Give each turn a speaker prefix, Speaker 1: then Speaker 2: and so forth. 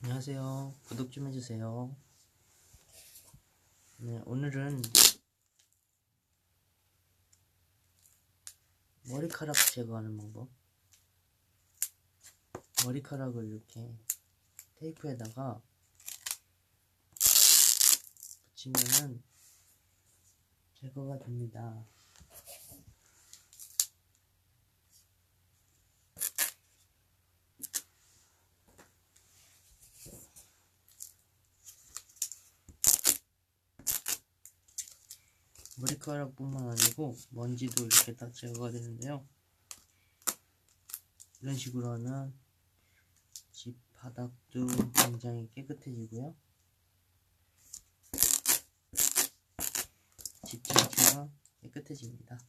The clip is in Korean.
Speaker 1: 안녕하세요. 구독 좀 해주세요. 네, 오늘은 머리카락 제거하는 방법. 머리카락을 이렇게 테이프에다가 붙이면은 제거가 됩니다. 머리카락뿐만 아니고 먼지도 이렇게 다 제거가 되는데요. 이런 식으로 하면 집 바닥도 굉장히 깨끗해지고요. 집 전체가 깨끗해집니다.